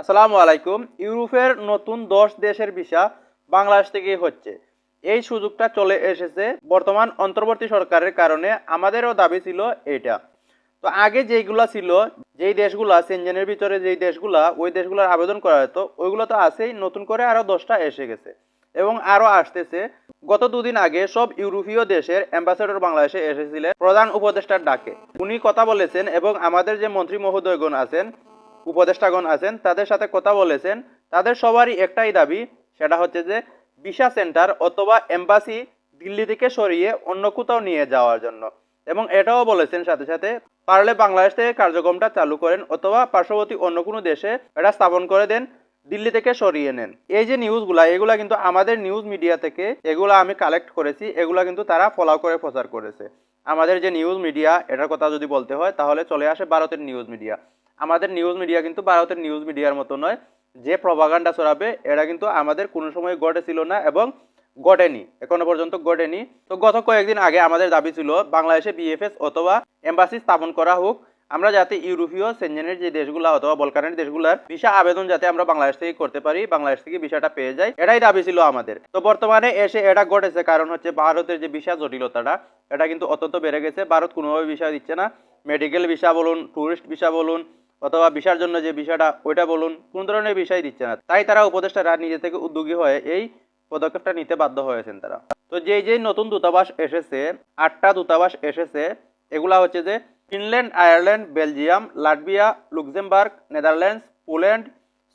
আসসালামু আলাইকুম। ইউরোপের নতুন দশ দেশের ভিসা বাংলাদেশ থেকে হচ্ছে। এই সুযোগটা চলে এসেছে বর্তমান অন্তর্বর্তী সরকারের কারণে। আমাদেরও দাবি ছিল এটা তো আগে যেইগুলা ছিল, যেই দেশগুলা সেনজেনের ভিতরে যেই দেশগুলা, ওই দেশগুলোর আবেদন করা হতো, ওইগুলো তো আছেই। নতুন করে আরও দশটা এসে গেছে। এবং আরও আসতেছে। গত দুদিন আগে সব ইউরোপীয় দেশের অ্যাম্বাসেডর বাংলাদেশে এসেছিলেন প্রধান উপদেষ্টার ডাকে। উনি কথা বলেছেন এবং আমাদের যে মন্ত্রী মহোদয়গণ আছেন উপদেষ্টাগণ আছেন, তাদের সাথে কথা বলেছেন। তাদের সবারই একটাই দাবি, সেটা হচ্ছে যে ভিসা সেন্টার অথবা এম্বাসি দিল্লি থেকে সরিয়ে অন্য কোথাও নিয়ে যাওয়ার জন্য। এবং এটাও বলেছেন সাথে সাথে, পারলে বাংলাদেশ থেকে কার্যক্রমটা চালু করেন অথবা পার্শ্ববর্তী অন্য কোনো দেশে এটা স্থাপন করে দেন, দিল্লি থেকে সরিয়ে নেন। এই যে নিউজগুলা, এগুলা কিন্তু আমাদের নিউজ মিডিয়া থেকে এগুলা আমি কালেক্ট করেছি, এগুলা কিন্তু তারা ফলো করে প্রচার করেছে। আমাদের যে নিউজ মিডিয়া, এটার কথা যদি বলতে হয়, তাহলে চলে আসে ভারতের নিউজ মিডিয়া। আমাদের নিউজ মিডিয়া কিন্তু ভারতের নিউজ মিডিয়ার মতো নয়। যে প্রভাগান্ডা ছড়াবে এটা কিন্তু আমাদের কোনো সময় ঘটেছিল না এবং ঘটেনি, এখনও পর্যন্ত ঘটেনি। তো গত কয়েকদিন আগে আমাদের দাবি ছিল, বাংলাদেশে বিএফএস অথবা এম্বাসি স্থাপন করা হোক। আমরা যাতে ইউরোপীয় সেনজেনের যে দেশগুলো অথবা বলকানের দেশগুলোর ভিসা আবেদন যাতে আমরা বাংলাদেশ থেকে করতে পারি, বাংলাদেশ থেকে ভিসাটা পেয়ে যাই, এটাই দাবি ছিল আমাদের। তো বর্তমানে এসে এটা ঘটেছে, কারণ হচ্ছে ভারতের যে ভিসা জটিলতাটা, এটা কিন্তু অত্যন্ত বেড়ে গেছে। ভারত কোনোভাবে ভিসা দিচ্ছে না। মেডিকেল ভিসা বলুন ট্যুরিস্ট ভিসা বলুন অথবা ভিসার জন্য যে ভিসাটা, ওইটা বলুন, কোন ধরনের ভিসাই দিচ্ছে না। তাই তারা উপদেষ্টারা নিজে থেকে উদ্যোগী হয়ে এই পদক্ষেপটা নিতে বাধ্য হয়েছেন তারা। তো যেই যেই নতুন দূতাবাস এসেছে, আটটা দূতাবাস এসেছে, এগুলা হচ্ছে যে Finland, Ireland, Belgium, Latvia, Luxembourg, Netherlands, Poland,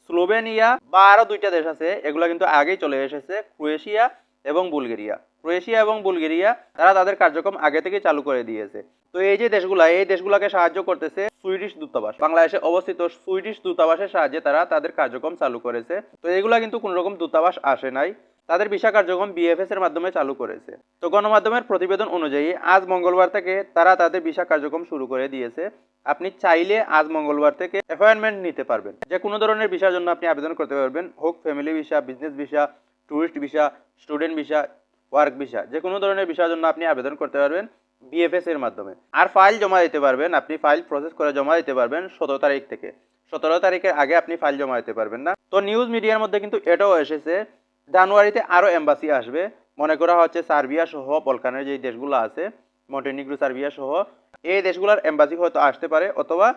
Slovenia বা আরও দুইটা দেশ আছে, এগুলা কিন্তু আগেই চলে এসেছে, ক্রোয়েশিয়া এবং বুলগেরিয়া। ক্রোয়েশিয়া এবং বুলগেরিয়া, তারা তাদের কার্যক্রম আগে থেকে চালু করে দিয়েছে। তো এই যে দেশগুলা, এই দেশগুলোকে সাহায্য করতেছে সুইডিশ দূতাবাস। বাংলাদেশে অবস্থিত সুইডিশ দূতাবাসের সাহায্যে তারা তাদের কার্যক্রম চালু করেছে। তো এগুলা কিন্তু কোনো রকম দূতাবাস আসে নাই। তাদের ভিসা কার্যক্রম বিএফএস এর মাধ্যমে চালু করেছে। তো গণমাধ্যমের প্রতিবেদন অনুযায়ী, আজ মঙ্গলবার থেকে তারা তাদের ভিসা কার্যক্রম শুরু করে দিয়েছে। আপনি চাইলে আজ মঙ্গলবার থেকে অ্যাপয়েন্টমেন্ট নিতে পারবেন। যে কোনো ধরনের ভিসার জন্য আপনি আবেদন করতে পারবেন। হোক family visa business visa tourist visa, student visa, work visa যে কোনো ধরনের ভিসার জন্য আপনি আবেদন করতে পারবেন বিএফএস এর মাধ্যমে। আর ফাইল জমা দিতে পারবেন, আপনি ফাইল প্রসেস করে জমা দিতে পারবেন সতেরো তারিখ থেকে। সতেরো তারিখের আগে আপনি ফাইল জমা দিতে পারবেন না। তো নিউজ মিডিয়ার মধ্যে কিন্তু এটাও এসেছে, জানুয়ারিতে আরও এম্বাসি আসবে। মনে করা হচ্ছে সার্বিয়া সহ বলকানের যে দেশগুলো আছে, মন্টেনিগ্রো, সার্বিয়া সহ, এই দেশগুলোর এম্বাসি হয়তো আসতে পারে, অথবা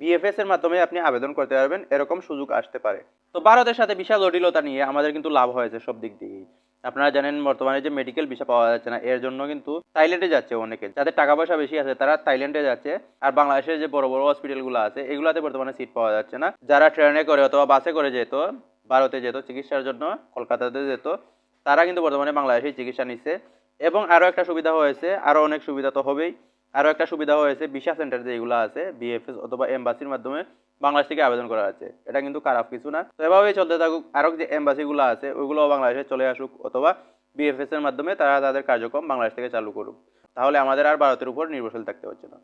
বিএফএস এর মাধ্যমে আপনি আবেদন করতে পারবেন, এরকম সুযোগ আসতে পারে। তো ভারতের সাথে বিশাল জটিলতা নিয়ে আমাদের কিন্তু লাভ হয়েছে সব দিক দিয়েই। আপনারা জানেন, বর্তমানে যে মেডিকেল ভিসা পাওয়া যাচ্ছে না, এর জন্য কিন্তু থাইল্যান্ডে যাচ্ছে অনেকে। যাদের টাকা পয়সা বেশি আছে, তারা থাইল্যান্ডে যাচ্ছে। আর বাংলাদেশের যে বড় বড় হসপিটালগুলো আছে, এগুলাতে বর্তমানে সিট পাওয়া যাচ্ছে না। যারা ট্রেনে করে অথবা বাসে করে যেত, ভারতে যেত, চিকিৎসার জন্য কলকাতাতে যেত, তারা কিন্তু বর্তমানে বাংলাদেশে চিকিৎসা নিচ্ছে। এবং আরও একটা সুবিধা হয়েছে, আরও অনেক সুবিধা তো হবেই। আরও একটা সুবিধা হয়েছে, ভিসা সেন্টার যেগুলো আছে বিএফএস অথবা এম্বাসির মাধ্যমে বাংলাদেশ থেকে আবেদন করা আছে। এটা কিন্তু খারাপ কিছু না। তো এভাবেই চলতে থাকুক। আরও যে এম্বাসিগুলো আছে ওইগুলো বাংলাদেশে চলে আসুক অথবা বিএফএস এর মাধ্যমে তারা তাদের কার্যক্রম বাংলাদেশ থেকে চালু করুক। তাহলে আমাদের আর ভারতের উপর নির্ভরশীল থাকতে হচ্ছে না।